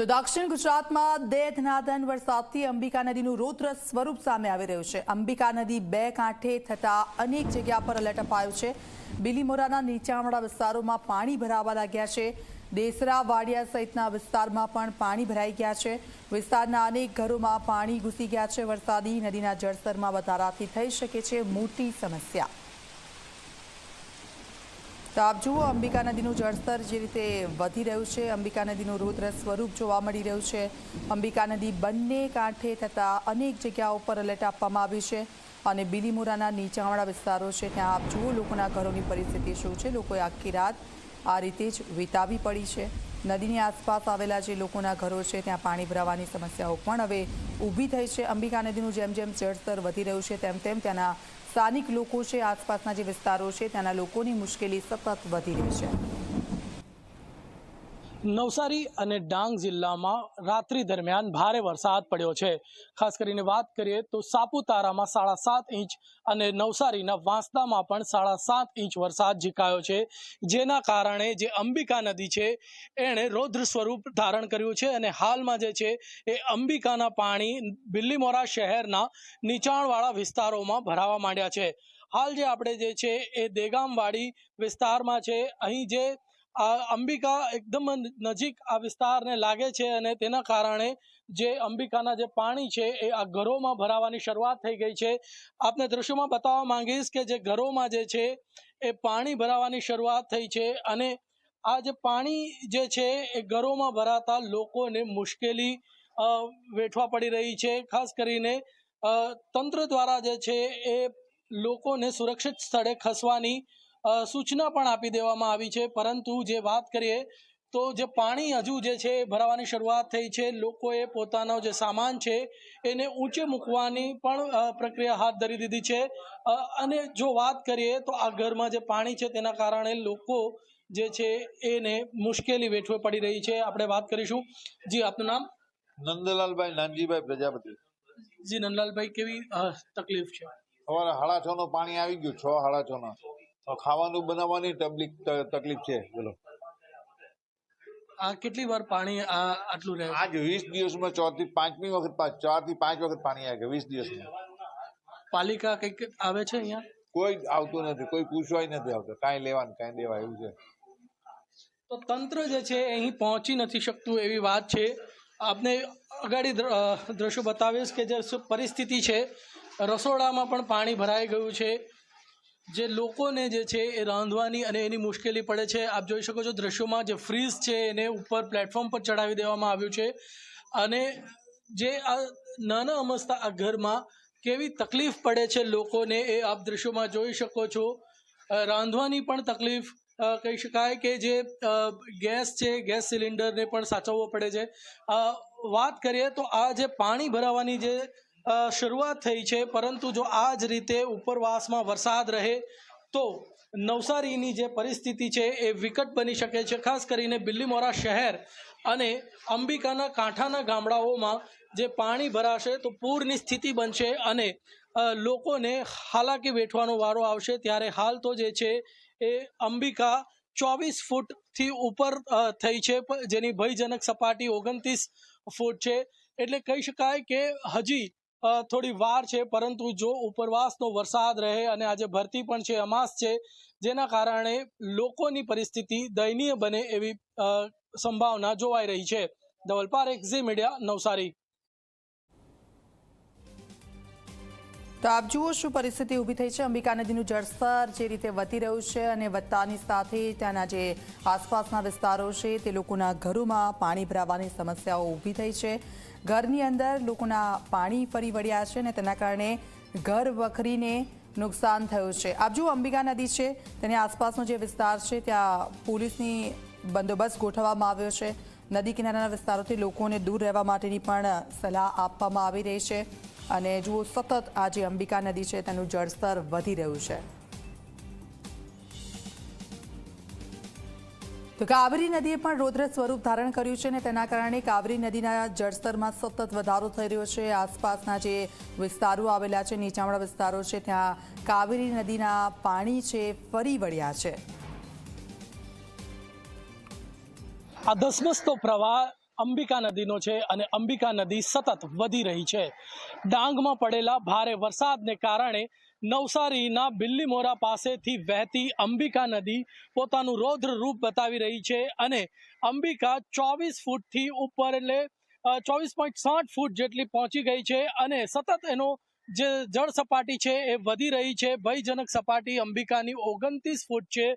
તો દક્ષિણ ગુજરાતમાં દેધનાદન વરસાદથી અંબિકા નદીનું રૌદ્ર સ્વરૂપ સામે આવી રહ્યું છે. અંબિકા નદી બે કાંઠે થતા અનેક જગ્યા પર એલર્ટ અપાયું છે. બિલીમોરાના નીચાણવાળા વિસ્તારોમાં પાણી ભરાવા લાગ્યા છે. દેસરા, વાડિયા સહિતના વિસ્તારમાં પણ પાણી ભરાઈ ગયા છે. વિસ્તારના અનેક ઘરોમાં પાણી ઘૂસી ગયા છે. વરસાદી નદીના જળસ્તરમાં વધારાથી થઈ શકે છે મોટી સમસ્યા. તો આપ જુઓ, અંબિકા નદીનું જળસ્તર જે રીતે વધી રહ્યું છે, અંબિકા નદીનું રુદ્ર સ્વરૂપ જોવા મળી રહ્યું છે. અંબિકા નદી બંને કાંઠે થતાં અનેક જગ્યાઓ પર એલર્ટ આપવામાં આવ્યું છે અને બિલીમોરાના નીચાણવાળા વિસ્તારો છે. ત્યાં આપ જુઓ, લોકોના ઘરોની પરિસ્થિતિ શું છે? લોકોએ આખી રાત આ રીતે જ વિતાવી પડી છે. નદીની આસપાસ આવેલા જે લોકોના ઘરો છે, ત્યાં પાણી ભરાવાની સમસ્યાઓ પણ હવે ઊભી થઈ છે. અંબિકા નદીનું જેમ જેમ જળસ્તર વધી રહ્યું છે, તેમ તેમ ત્યાંના સ્થાનિક લોકો છે, આસપાસના જે વિસ્તારો છે, ત્યાંના લોકોની મુશ્કેલી સતત વધી રહી છે. નવસારી અને ડાંગ જિલ્લામાં રાત્રિ દરમિયાન ભારે વરસાદ પડ્યો છે. ખાસ કરીને વાત કરીએ તો સાપુતારામાં સાડા સાત ઇંચ અને નવસારીના વાંસદામાં પણ સાડા સાત ઇંચ વરસાદ ઝીકાયો છે, જેના કારણે જે અંબિકા નદી છે, એણે રૌદ્ર સ્વરૂપ ધારણ કર્યું છે અને હાલમાં જે છે, એ અંબિકાના પાણી બિલ્લીમોરા શહેરના નીચાણવાળા વિસ્તારોમાં ભરાવા માંડ્યા છે. હાલ જે આપણે જે છે, એ દેગામવાડી વિસ્તારમાં છે, અહીં જે આ અંબિકા એકદમ નજીક આ વિસ્તારને લાગે છે અને તેના કારણે જે અંબિકાના જે પાણી છે એ આ ઘરોમાં ભરાવાની શરૂઆત થઈ ગઈ છે. આપને દ્રશ્યોમાં બતાવવા માંગીશ કે જે ઘરોમાં જે છે એ પાણી ભરાવાની શરૂઆત થઈ છે અને આ જે પાણી જે છે એ ઘરોમાં ભરાતા લોકોને મુશ્કેલી વેઠવા પડી રહી છે. ખાસ કરીને તંત્ર દ્વારા જે છે એ લોકોને સુરક્ષિત સ્થળે ખસવાની સૂચના પણ આપી દેવામાં આવી છે. પરંતુ જે વાત કરીએ તો જે પાણી હજુ જે છે એ ભરાવાની શરૂઆત થઈ છે. લોકોએ પોતાનો જે સામાન છે એને ઊંચે મૂકવાની પણ પ્રક્રિયા હાથ ધરી દીધી છે. અને જો વાત કરીએ તો આ ઘરમાં જે પાણી છે તેના કારણે લોકો જે છે એને મુશ્કેલી વેઠવે પડી રહી છે. આપણે વાત કરીશું. જી આપનું નામ? નંદલાલભાઈ નાનજીભાઈ પ્રજાપતિ. જી નંદલાલભાઈ કેવી તકલીફ છે? સવારે સાડા છ નું પાણી આવી ગયું છ સાડા છ નું. ખાવાનું બનાવવાની તકલીફ તકલીફ છે. બોલો. આ કેટલી વાર પાણી આ આટલું રહે? આજ વીસ દિવસમાં ચોરથી પાંચમી વખત ચારથી પાંચ વખત પાણી આવી વીસ દિવસમાં. પાલિકા કંઈક આવે છે અહીંયા? કોઈ આવતું નથી કોઈ પૂછવાય નથી આવતું કાંઈ લેવાનું કાંઈ દેવા એવું છે. તો તંત્ર જે છે અહીં પહોંચી નથી શકતું એવી વાત છે. આપને અગાડી દ્રશ્યો બતાવીશ કે જે પરિસ્થિતિ છે રસોડામાં પણ પાણી ભરાઈ ગયું છે. જે લોકોને જે છે એ રાંધવાની અને એની મુશ્કેલી પડે છે. આપ જોઈ શકો છો દ્રશ્યોમાં જે ફ્રીઝ છે એને ઉપર પ્લેટફોર્મ પર ચડાવી દેવામાં આવ્યું છે. અને જે આ નાના અમસ્તા આ ઘરમાં કેવી તકલીફ પડે છે લોકોને એ આપ દ્રશ્યોમાં જોઈ શકો છો. રાંધવાની પણ તકલીફ કહી શકાય કે જે ગેસ છે, ગેસ સિલિન્ડરને પણ સાચવવો પડે છે. વાત કરીએ તો આ જે પાણી ભરાવાની જે શરૂઆત થઈ છે, પરંતુ જો આ જ રીતે ઉપરવાસમાં વરસાદ રહે તો નવસારીની જે પરિસ્થિતિ છે એ વિકટ બની શકે છે. ખાસ કરીને બિલ્લીમોરા શહેર અને અંબિકાના કાંઠાના ગામડાઓમાં જે પાણી ભરાશે તો પૂરની સ્થિતિ બનશે અને લોકોને હાલાકી વેઠવાનો વારો આવશે. ત્યારે હાલ તો જે છે એ અંબિકા ચોવીસ ફૂટથી ઉપર થઈ છે, જેની ભયજનક સપાટી ઓગણત્રીસ ફૂટ છે. એટલે કહી શકાય કે હજી થોડી વાર છે, પરંતુ જો ઉપરવાસનો વરસાદ રહે અને આજે ભરતી પણ છે, અમાસ છે, જેના કારણે લોકોની પરિસ્થિતિ દયનીય બને એવી સંભાવના જોવાઈ રહી છે. ધવલપાર એક્ઝી મીડિયા, નવસારી. તો આપ જુઓ શું પરિસ્થિતિ ઊભી થઈ છે. અંબિકા નદીનું જળસ્તર જે રીતે વધી રહ્યું છે અને વધતાની સાથે ત્યાંના જે આસપાસના વિસ્તારો છે તે લોકોના ઘરોમાં પાણી ભરાવાની સમસ્યાઓ ઊભી થઈ છે. ઘરની અંદર લોકોના પાણી ફરી વળ્યા છે અને તેના કારણે ઘર વખરીને નુકસાન થયું છે. આપ જુઓ અંબિકા નદી છે, તેની આસપાસનો જે વિસ્તાર છે ત્યાં પોલીસની બંદોબસ્ત ગોઠવવામાં આવ્યો છે. નદી કિનારાના વિસ્તારોથી લોકોને દૂર રહેવા માટેની પણ સલાહ આપવામાં આવી રહી છે. અને જુઓ, સતત આ જે અંબિકા નદી છે, તેનું જળસ્તર વધી રહ્યું છે. તો કાવેરી નદીએ પણ રૌદ્ર સ્વરૂપ ધારણ કર્યું છે અને તેના કારણે કાવેરી નદીના જળસ્તરમાં સતત વધારો થઈ રહ્યો છે. આસપાસના જે વિસ્તારો આવેલા છે, નીચાણવાળા વિસ્તારો છે, ત્યાં કાવેરી નદીના પાણી છે, ફરી વળ્યા છે. આ ધસમસતો પ્રવાહ અંબિકા નદીનો છે અને અંબિકા નદી સતત વધી રહી છે. ડાંગમાં પડેલા ભારે વરસાદને કારણે નવસારીના બિલ્લીમોરા પાસેથી વહેતી અંબિકા નદી પોતાનું રૌદ્ર રૂપ બતાવી રહી છે અને અંબિકા ચોવીસ ફૂટથી ઉપર એટલે ચોવીસ પોઈન્ટ સાઠ ફૂટ જેટલી પહોંચી ગઈ છે અને સતત એનો જે જળ સપાટી છે એ વધી રહી છે. ભયજનક સપાટી અંબિકાની ઓગણત્રીસ ફૂટ છે,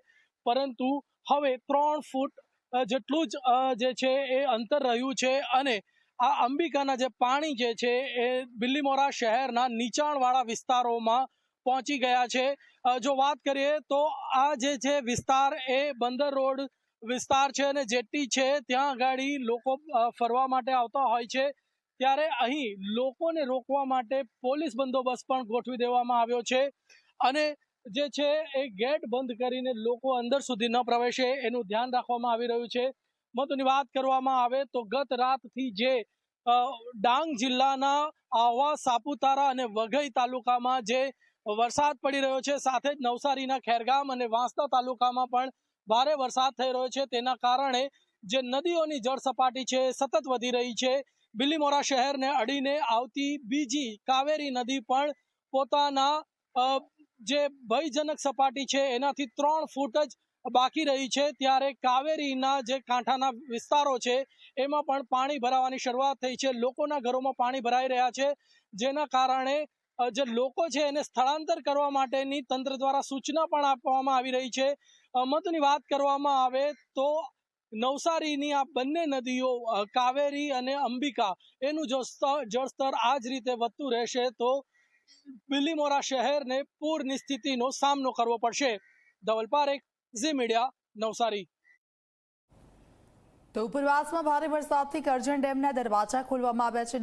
પરંતુ હવે ત્રણ ફૂટ જેટલું જ જે છે એ અંતર રહ્યું છે અને આ અંબિકાના જે પાણી જે છે એ બિલ્લીમોરા શહેરના નીચાણવાળા વિસ્તારોમાં પહોંચી ગયા છે. જો વાત કરીએ તો આ જે છે વિસ્તાર એ બંદર રોડ વિસ્તાર છે અને જેટી છે. ત્યાં આગળ લોકો ફરવા માટે આવતા હોય છે. ત્યારે અહીં લોકોને રોકવા માટે પોલીસ બંદોબસ્ત પણ ગોઠવી દેવામાં આવ્યો છે. અને જે છે એ ગેટ બંધ કરીને લોકો અંદર સુધી ન પ્રવેશે એનું ધ્યાન રાખવામાં આવી રહ્યું છે. મહત્વની વાત કરવામાં આવે તો ગત રાતથી જે ડાંગ જિલ્લાના આહવા, સાપુતારા અને વઘઈ તાલુકામાં જે વરસાદ પડી રહ્યો છે, સાથે જ નવસારીના ખેરગામ અને વાંસદા તાલુકામાં પણ ભારે વરસાદ થઈ રહ્યો છે. તેના કારણે જે નદીઓની જળ સપાટી છે સતત વધી રહી છે. બિલીમોરા શહેરને અડીને આવતી બીજી કાવેરી નદી પણ પોતાના જે ભયજનક સપાટી છે, એનાથી ત્રણ ફૂટ જ બાકી રહી છે. ત્યારે કાવેરીના જે કાંઠાના વિસ્તારો છે, એમાં પણ પાણી ભરાવાની શરૂઆત થઈ છે. લોકોના ઘરોમાં પાણી ભરાઈ રહ્યા છે, જેના કારણે જે લોકો છે, એને સ્થળાંતર કરવા માટેની તંત્ર દ્વારા સૂચના પણ આપવામાં આવી રહી છે. મહત્વની વાત કરવામાં આવે તો નવસારીની આ બંને નદીઓ કાવેરી અને અંબિકા, એનું જો સ્તર જળસ્તર આ જ રીતે વધતું રહેશે તો બિલીમોરા શહેરને પૂરની સ્થિતિનો સામનો કરવો પડશે. Dhaval Parekh, Zee Media, Navsari. તો ઉપરવાસમાં ભારે વરસાદથી કરજણ ડેમના દરવાજા ખોલવામાં આવ્યા છે.